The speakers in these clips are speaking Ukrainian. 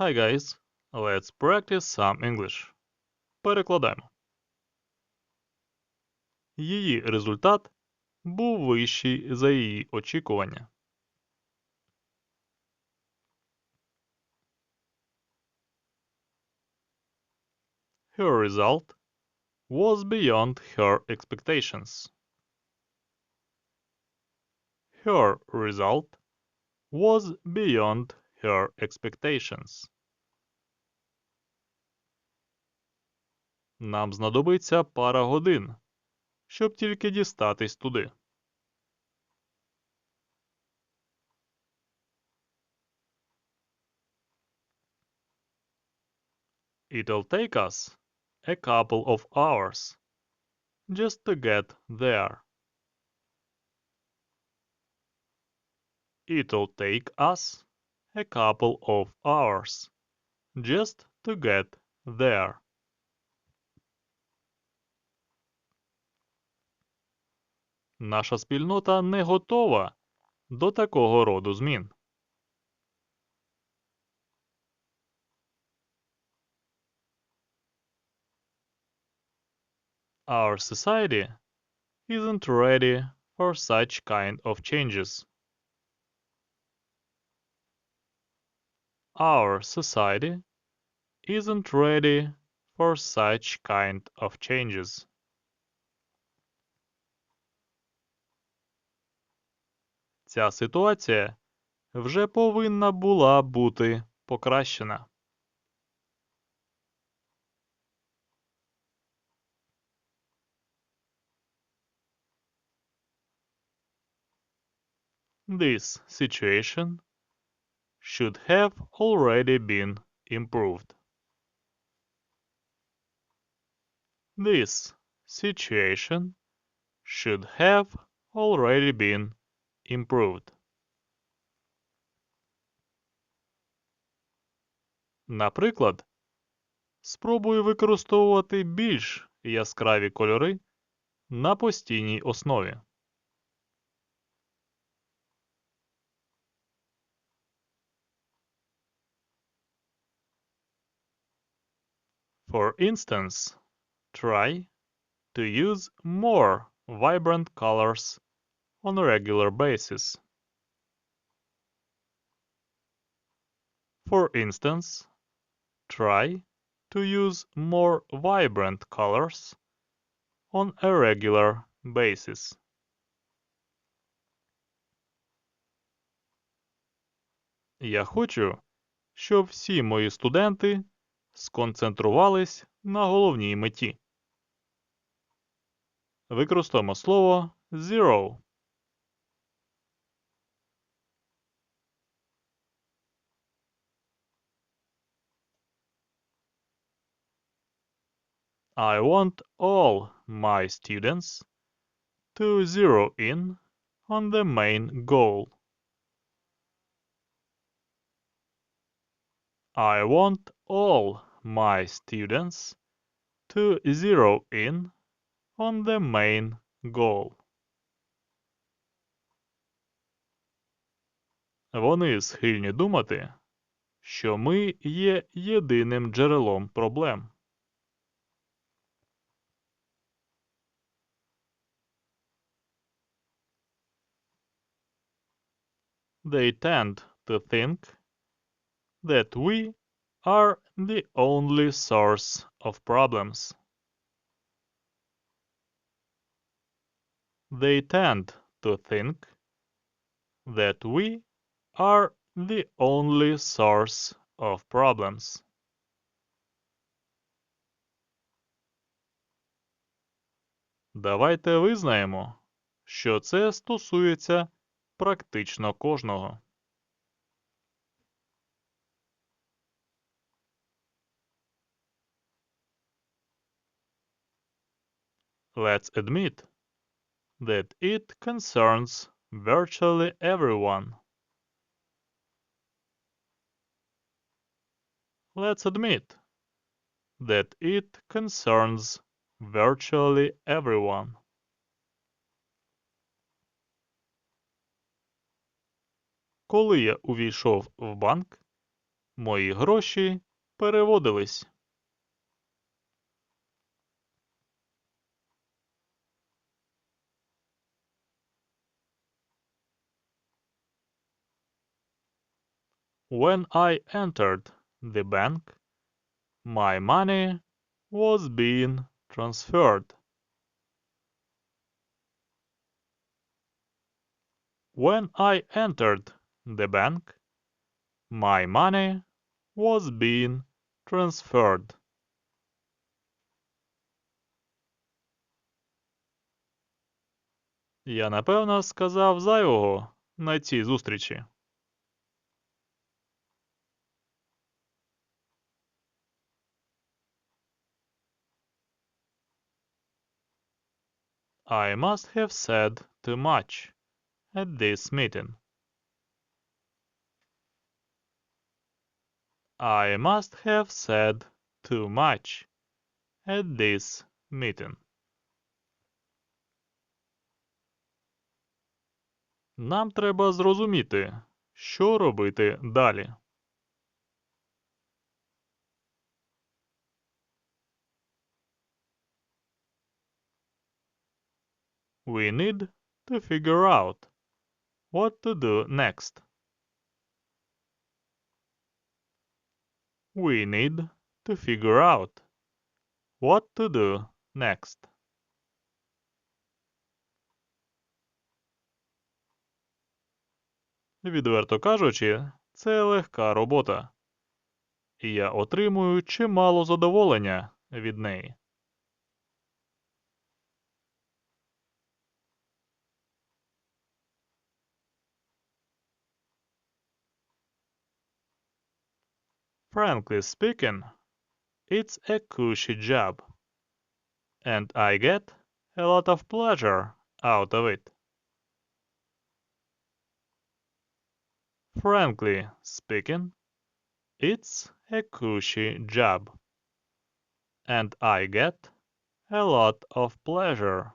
Hi guys, let's practice some English. Перекладаємо. Її результат був вищий за її очікування. Her result was beyond her expectations. Her result was beyond her expectations. Нам знадобиться пара годин, щоб тільки дістатись туди. It'll take us a couple of hours just to get there. It'll take us a couple of hours just to get there. Наша спільнота не готова до такого роду змін. Our society isn't ready for such kind of changes. Our society isn't ready for such kind of changes. Ця ситуація вже повинна була бути покращена. This situation should have already been improved. This situation should have already been improved. Наприклад, спробую використовувати більш яскраві кольори на постійній основі. For instance, try to use more vibrant colors on a regular basis. For instance, try to use more vibrant colors on a regular basis. Я хочу, щоб всі мої студенти сконцентрувались на головній меті. Використаємо слово zero. I want all my students to zero in on the main goal. I want all my students to zero in on the main goal. Вони схильні думати, що ми є єдиним джерелом проблем. They tend to think that we are the only source of problems. They tend to think that we are the only source of problems. Давайте визнаємо, що це стосується практично кожного. Let's admit that it concerns virtually everyone. Let's admit that it concerns virtually everyone. Коли я увійшов в банк, Мої гроші переводились. When I entered the bank, my money was being transferred. When I entered the bank, my money was being transferred. Я напевно сказав зайвого на цій зустрічі. I must have said too much at this meeting. I must have said too much at this meeting. Нам треба зрозуміти, що робити далі. We need to figure out what to do next. We need to figure out what to do next. Відверто кажучи, це легка робота. І я отримую чимало задоволення від неї. Frankly speaking, it's a cushy job. And I get a lot of pleasure out of it. Frankly speaking, it's a cushy job. And I get a lot of pleasure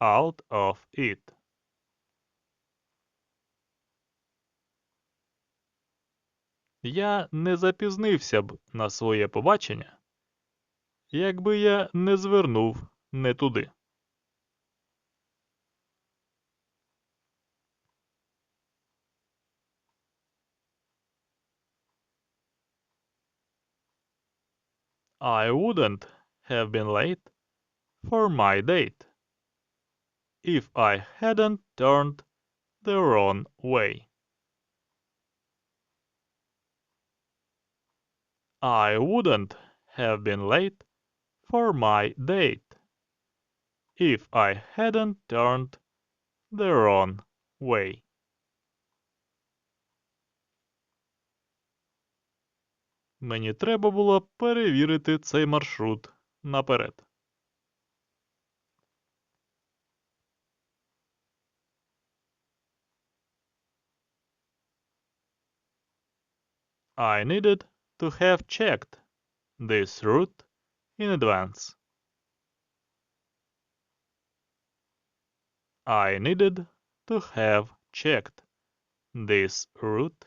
out of it. Я не запізнився б на своє побачення, якби я не звернув не туди. I wouldn't have been late for my date if I hadn't turned the wrong way. I wouldn't have been late for my date if I hadn't turned the wrong way. Мені треба було перевірити цей маршрут наперед. I needed to have checked this route in advance. I needed to have checked this route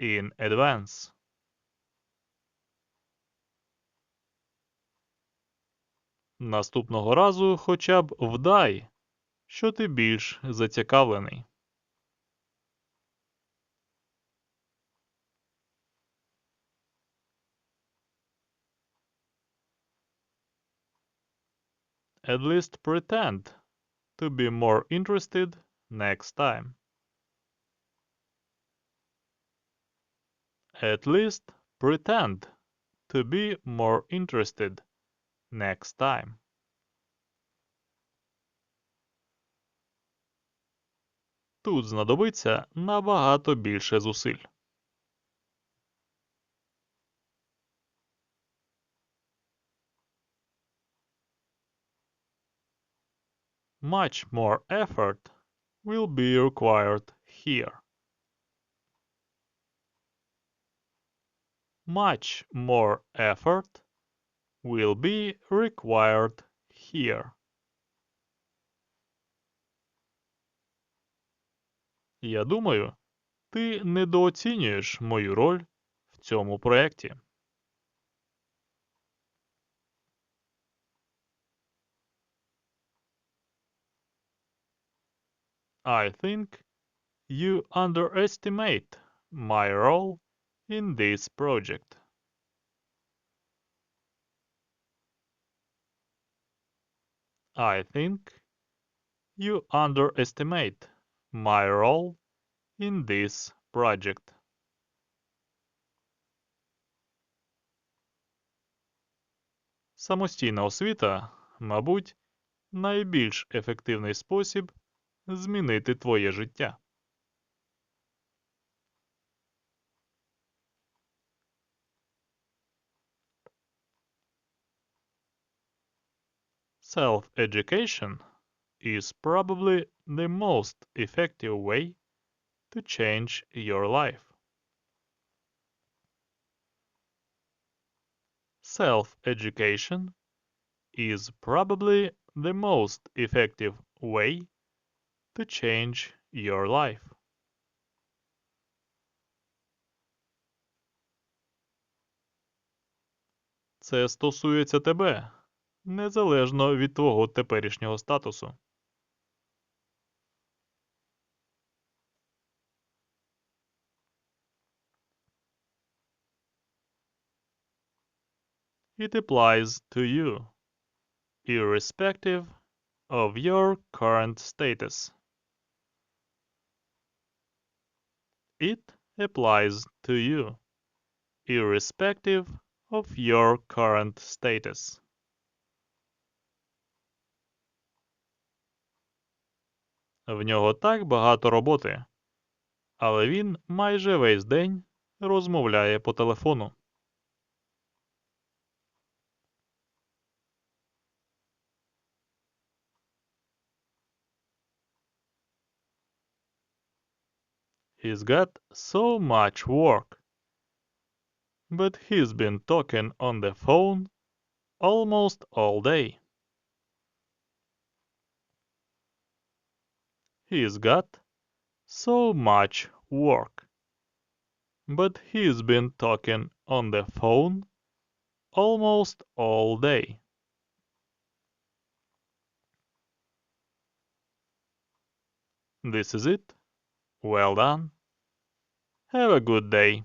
in advance. Наступного разу хоча б вдай, що ти більш зацікавлений. At least pretend to be more interested next time. At least pretend to be more interested next time. Тут знадобиться набагато більше зусиль. Much more effort will be required here. Much more effort will be required here. Я думаю, ти недооцінюєш мою роль в цьому проєкті. I think you underestimate my role in this project. I think you underestimate my role in this project. Самостійна освіта, мабуть, найбільш ефективний спосіб змінити твоє життя. Self-education is probably the most effective way to change your life. Self-education is probably the most effective way to change your life. Це стосується тебе, незалежно від твого теперішнього статусу. It applies to you, irrespective of your current status. It applies to you, irrespective of your current status. В нього так багато роботи, але він майже весь день розмовляє по телефону. He's got so much work. But he's been talking on the phone almost all day. He's got so much work. But he's been talking on the phone almost all day. This is it. Well done. Have a good day.